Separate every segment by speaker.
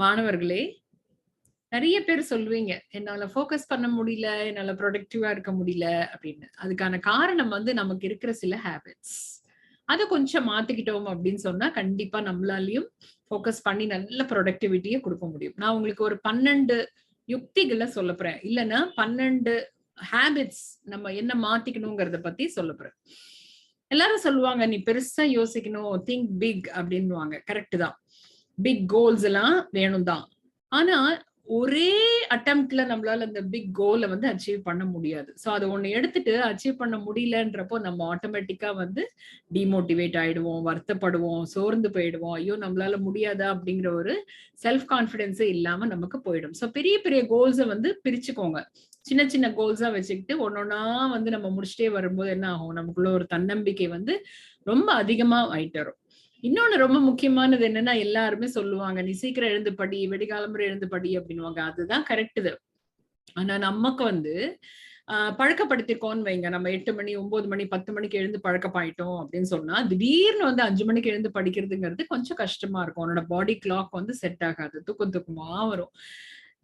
Speaker 1: மாணவர்களே நிறைய பேர் சொல்லுவீங்க என்னால ஃபோக்கஸ் பண்ண முடியல என்னால ப்ரொடக்டிவா இருக்க முடியல அப்படின்னு. அதுக்கான காரணம் வந்து நமக்கு இருக்கிற சில ஹேபிட்ஸ் அதை கொஞ்சம் மாத்திக்கிட்டோம் அப்படின்னு சொன்னா கண்டிப்பா நம்மளாலையும் ஃபோக்கஸ் பண்ணி நல்ல ப்ரொடக்டிவிட்டியை கொடுக்க முடியும். நான் உங்களுக்கு ஒரு பன்னெண்டு யுக்திகளை சொல்ல போறேன். இல்லைன்னா பன்னெண்டு ஹேபிட்ஸ் நம்ம என்ன மாத்திக்கணுங்கிறத பத்தி சொல்ல போறேன். எல்லாரும் சொல்லுவாங்க நீ பெருசா யோசிக்கணும் திங்க் பிக் அப்படின்வாங்க கரெக்ட் தான். பிக் கோல்ஸ் எல்லாம் வேணும் தான் ஆனா ஒரே அட்டம்ப்ட்ல நம்மளால அந்த பிக் கோலை வந்து அச்சீவ் பண்ண முடியாது. ஸோ அதை ஒண்ணு எடுத்துட்டு அச்சீவ் பண்ண முடியலன்றப்போ நம்ம ஆட்டோமேட்டிக்கா வந்து டிமோட்டிவேட் ஆயிடுவோம் வருத்தப்படுவோம் சோர்ந்து போயிடுவோம். ஐயோ நம்மளால முடியாதா அப்படிங்கிற ஒரு செல்ஃப் கான்பிடென்ஸே இல்லாம நமக்கு போயிடும். ஸோ பெரிய பெரிய கோல்ஸை வந்து பிரிச்சுக்கோங்க. சின்ன சின்ன கோல்ஸா வச்சுக்கிட்டு ஒன்னொன்னா வந்து நம்ம முடிச்சுட்டே வரும்போது என்ன ஆகும்? நமக்குள்ள ஒரு தன்னம்பிக்கை வந்து ரொம்ப அதிகமா ஆயிட்டு வரும் இன்னொன்னு ரொம்ப முக்கியமானது என்னன்னா எல்லாருமே சொல்லுவாங்க நீ சீக்கிரம் எழுந்து படி வெடிகாலம்பரை எழுந்து படி அப்படின்வாங்க அதுதான் கரெக்ட் இது. ஆனா நமக்கு வந்து ஆஹ் பழக்கப்படுத்திருக்கோம்னு வைங்க. நம்ம எட்டு மணி ஒன்பது மணி பத்து மணிக்கு எழுந்து பழக்கப்பாயிட்டோம் அப்படின்னு சொன்னா திடீர்னு வந்து அஞ்சு மணிக்கு எழுந்து படிக்கிறதுங்கிறது கொஞ்சம் கஷ்டமா இருக்கும். உன்னோட பாடி கிளாக் வந்து செட் ஆகாது. தூக்கம் தூக்கமா வரும்.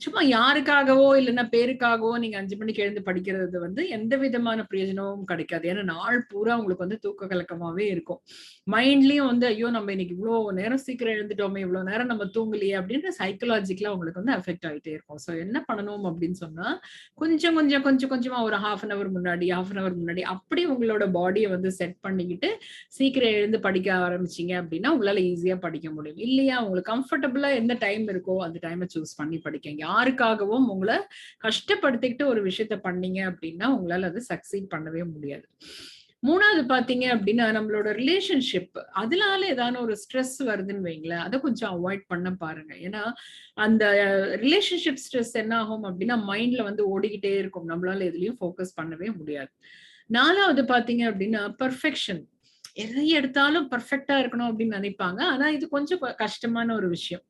Speaker 1: சும்மா யாருக்காகவோ இல்லைன்னா பேருக்காகவோ நீங்க அஞ்சு மணிக்கு எழுந்து படிக்கிறது வந்து எந்த விதமான பிரயோஜனமும் கிடைக்காது. ஏன்னா நாள் பூரா உங்களுக்கு வந்து தூக்க கலக்கமாவே இருக்கும். மைண்ட்லயும் வந்து ஐயோ நம்ம இன்னைக்கு இவ்வளவு நேரம் சீக்கிரம் எழுந்துட்டோமே இவ்வளவு நேரம் நம்ம தூங்கலையே அப்படின்னு சைக்கலாஜிக்கலா உங்களுக்கு வந்து அஃபெக்ட் ஆகிட்டே இருக்கும். ஸோ என்ன பண்ணணும் அப்படின்னு சொன்னா கொஞ்சம் கொஞ்சம் கொஞ்சம் கொஞ்சமா ஒரு ஹாஃப் அன் அவர் முன்னாடி ஹாஃப் அன் அவர் முன்னாடி அப்படி உங்களோட பாடியை வந்து செட் பண்ணிக்கிட்டு சீக்கிரம் எழுந்து படிக்க ஆரம்பிச்சீங்க அப்படின்னா உங்களால ஈஸியா படிக்க முடியும். இல்லையா? உங்களுக்கு கம்ஃபர்டபுளா எந்த டைம் இருக்கோ அந்த டைமை சூஸ் பண்ணி படிக்கங்க. யாருக்காகவும் உங்களை கஷ்டப்படுத்திக்கிட்டு ஒரு விஷயத்த பண்ணீங்க அப்படின்னா உங்களால அது சக்சீட் பண்ணவே முடியாது. மூணாவது பாத்தீங்க அப்படின்னா நம்மளோட ரிலேஷன்ஷிப் அதனால ஏதாவது ஒரு ஸ்ட்ரெஸ் வருதுன்னு வைங்களேன். அதை கொஞ்சம் அவாய்ட் பண்ண பாருங்க. ஏன்னா அந்த ரிலேஷன்ஷிப் ஸ்ட்ரெஸ் என்ன ஆகும் அப்படின்னா மைண்ட்ல வந்து ஓடிக்கிட்டே இருக்கும். நம்மளால எதுலயும் ஃபோக்கஸ் பண்ணவே முடியாது. நாலாவது பாத்தீங்க அப்படின்னா பர்ஃபெக்ஷன் எதை எடுத்தாலும் பர்ஃபெக்டா இருக்கணும் அப்படின்னு நினைப்பாங்க. ஆனா இது கொஞ்சம் கஷ்டமான ஒரு விஷயம்.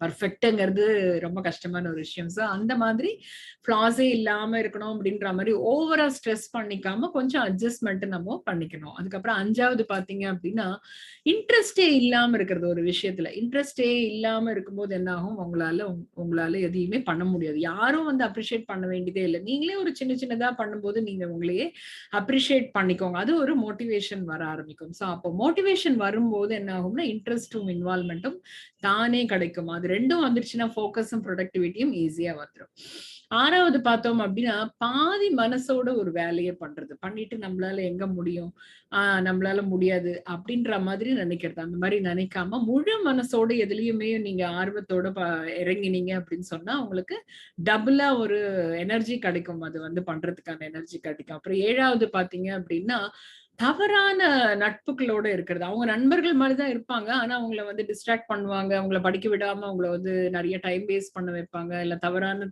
Speaker 1: பர்ஃபெக்ட்டுங்கிறது ரொம்ப கஷ்டமான ஒரு விஷயம். ஸோ அந்த மாதிரி ஃப்ளாஸே இல்லாம இருக்கணும் அப்படின்ற மாதிரி ஓவரா ஸ்ட்ரெஸ் பண்ணிக்காம கொஞ்சம் அட்ஜஸ்ட்மெண்ட் நம்ம பண்ணிக்கணும். அதுக்கப்புறம் அஞ்சாவது பாத்தீங்க அப்படின்னா இன்ட்ரெஸ்டே இல்லாம இருக்கிறது ஒரு விஷயத்துல. இன்ட்ரெஸ்டே இல்லாம இருக்கும்போது என்ன ஆகும்? உங்களால உங்களால எதையுமே பண்ண முடியாது. யாரும் வந்து அப்ரிஷியேட் பண்ண வேண்டியதே இல்லை. நீங்களே ஒரு சின்ன சின்னதா பண்ணும்போது நீங்க உங்களையே அப்ரிஷியேட் பண்ணிக்கோங்க. அது ஒரு மோட்டிவேஷன் வர ஆரம்பிக்கும். ஸோ அப்போ மோட்டிவேஷன் வரும்போது என்ன ஆகும்னா இன்ட்ரெஸ்டும் இன்வால்மெண்ட்டும் தானே கிடைக்கும். அது ரெண்டும் வந்துருச்சுன்னா ஃபோக்கஸும் ப்ரொடக்டிவிட்டியும் ஈஸியா வந்துடும் ஆறாவது பார்த்தோம் அப்படின்னா பாதி மனசோட ஒரு வேலையை பண்றது. பண்ணிட்டு நம்மளால எங்க முடியும்? ஆஹ் நம்மளால முடியாது அப்படின்ற மாதிரி நினைக்கிறது. அந்த மாதிரி நினைக்காம முழு மனசோட எதுலயுமே நீங்க ஆர்வத்தோட இறங்கினீங்க அப்படின்னு சொன்னா உங்களுக்கு டபுளா ஒரு எனர்ஜி கிடைக்கும். அது வந்து பண்றதுக்கான எனர்ஜி கிடைக்கும். அப்புறம் ஏழாவது பாத்தீங்க அப்படின்னா தவறான நட்புகளோட இருக்கிறது. அவங்க நண்பர்கள் மாதிரிதான் இருப்பாங்க. ஆனா அவங்கள வந்து டிஸ்ட்ராக்ட் பண்ணுவாங்க. அவங்கள படிக்க விடாம அவங்கள வந்து நிறைய டைம் வேஸ்ட் பண்ண வைப்பாங்க. இல்ல தவறான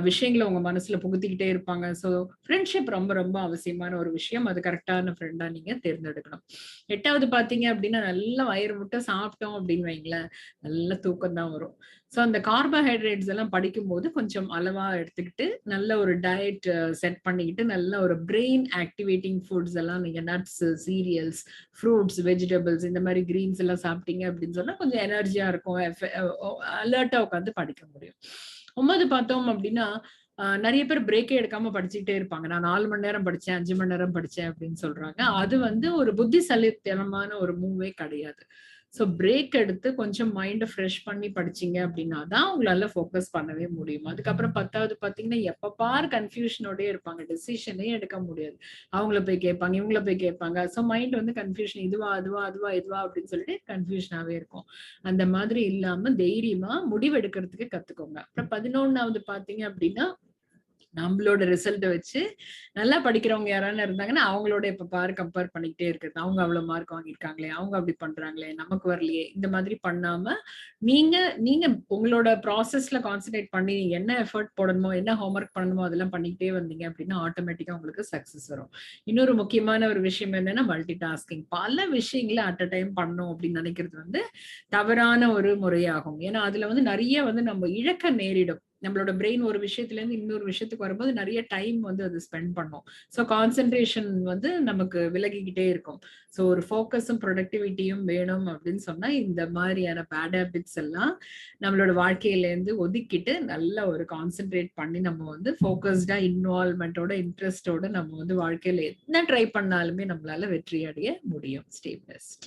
Speaker 1: விஷயங்களை உங்க மனசுல புகுத்திக்கிட்டே இருப்பாங்க. ஸோ ஃப்ரெண்ட்ஷிப் ரொம்ப ரொம்ப அவசியமான ஒரு விஷயம். அது கரெக்டான ஃப்ரெண்டா நீங்க தேர்ந்தெடுக்கணும். எட்டாவது பாத்தீங்க அப்படின்னா நல்ல வயிறு முட்டை சாப்பிட்டோம் அப்படின்னு வைங்களேன். நல்ல தூக்கம் தான் வரும். ஸோ அந்த கார்போஹைட்ரேட்ஸ் எல்லாம் படிக்கும்போது கொஞ்சம் அளவா எடுத்துக்கிட்டு நல்ல ஒரு டயட் செட் பண்ணிக்கிட்டு நல்ல ஒரு பிரெயின் ஆக்டிவேட்டிங் ஃபுட்ஸ் எல்லாம் நீங்க நட்ஸ் சீரியல்ஸ் ஃப்ரூட்ஸ் வெஜிடபிள்ஸ் இந்த மாதிரி கிரீன்ஸ் எல்லாம் சாப்பிட்டீங்க அப்படின்னு சொன்னா கொஞ்சம் எனர்ஜியா இருக்கும். அலர்ட்டா உட்காந்து படிக்க முடியும். ஒன்பது பார்த்தோம் அப்படின்னா நிறைய பேர் பிரேக்கே எடுக்காம படிச்சுக்கிட்டே இருப்பாங்க. நான் நாலு மணி நேரம் படிச்சேன் அஞ்சு மணி நேரம் படிச்சேன் அப்படின்னு சொல்றாங்க. அது வந்து ஒரு புத்திசலித்தனமான ஒரு மூவே கிடையாது. ஸோ பிரேக் எடுத்து கொஞ்சம் மைண்டை ஃப்ரெஷ் பண்ணி படிச்சீங்க அப்படின்னா தான் உங்களால் ஃபோக்கஸ் பண்ணவே முடியும். அதுக்கப்புறம் பத்தாவது பார்த்தீங்கன்னா எப்போ பார் கன்ஃபியூஷனோடய இருப்பாங்க. டெசிஷனே எடுக்க முடியாது. அவங்கள போய் கேட்பாங்க இவங்கள போய் கேட்பாங்க. ஸோ மைண்ட் வந்து கன்ஃபியூஷன் இதுவா அதுவா அதுவா இதுவா அப்படின்னு சொல்லிட்டு கன்ஃபியூஷனாகவே இருக்கும். அந்த மாதிரி இல்லாம தைரியமா முடிவெடுக்கிறதுக்கு கத்துக்கோங்க. அப்புறம் பதினொன்னாவது பார்த்தீங்க அப்படின்னா நம்மளோட ரிசல்ட்டை வச்சு நல்லா படிக்கிறவங்க யாரான இருந்தாங்கன்னா அவங்களோட இப்ப பாரு கம்பேர் பண்ணிக்கிட்டே இருக்கிறது. அவங்க அவ்வளவு மார்க் வாங்கியிருக்காங்களே அவங்க அப்படி பண்றாங்களே நமக்கு வரலையே இந்த மாதிரி பண்ணாம நீங்க நீங்க உங்களோட ப்ராசஸ்ல கான்சென்ட்ரேட் பண்ணி நீங்க என்ன எஃபர்ட் போடணுமோ என்ன ஹோம்ஒர்க் பண்ணணுமோ அதெல்லாம் பண்ணிக்கிட்டே வந்தீங்க அப்படின்னா ஆட்டோமேட்டிக்கா உங்களுக்கு சக்சஸ் வரும். இன்னொரு முக்கியமான ஒரு விஷயம் என்னன்னா மல்டி டாஸ்கிங் பல விஷயங்களை அட் அ டைம் பண்ணும் அப்படின்னு நினைக்கிறது வந்து தவறான ஒரு முறையாகும். ஏன்னா அதுல வந்து நிறைய வந்து நம்ம இழக்க நேரிடும். நம்மளோட பிரெயின் ஒரு விஷயத்துல இருந்து இன்னொரு விஷயத்துக்கு வரும்போது நிறைய டைம் வந்து அது ஸ்பெண்ட் பண்ணும். ஸோ கான்சென்ட்ரேஷன் வந்து நமக்கு விலகிக்கிட்டே இருக்கும். ஸோ ஒரு ஃபோக்கஸும் ப்ரொடக்டிவிட்டியும் வேணும் அப்படின்னு சொன்னா இந்த மாதிரியான பேட் ஹேபிட்ஸ் எல்லாம் நம்மளோட வாழ்க்கையில இருந்து ஒதுக்கிட்டு நல்ல ஒரு கான்சென்ட்ரேட் பண்ணி நம்ம வந்து ஃபோக்கஸ்டாக இன்வால்மெண்ட்டோட இன்ட்ரெஸ்டோட நம்ம வந்து வாழ்க்கையில என்ன ட்ரை பண்ணாலுமே நம்மளால வெற்றி அடைய முடியும். Stay best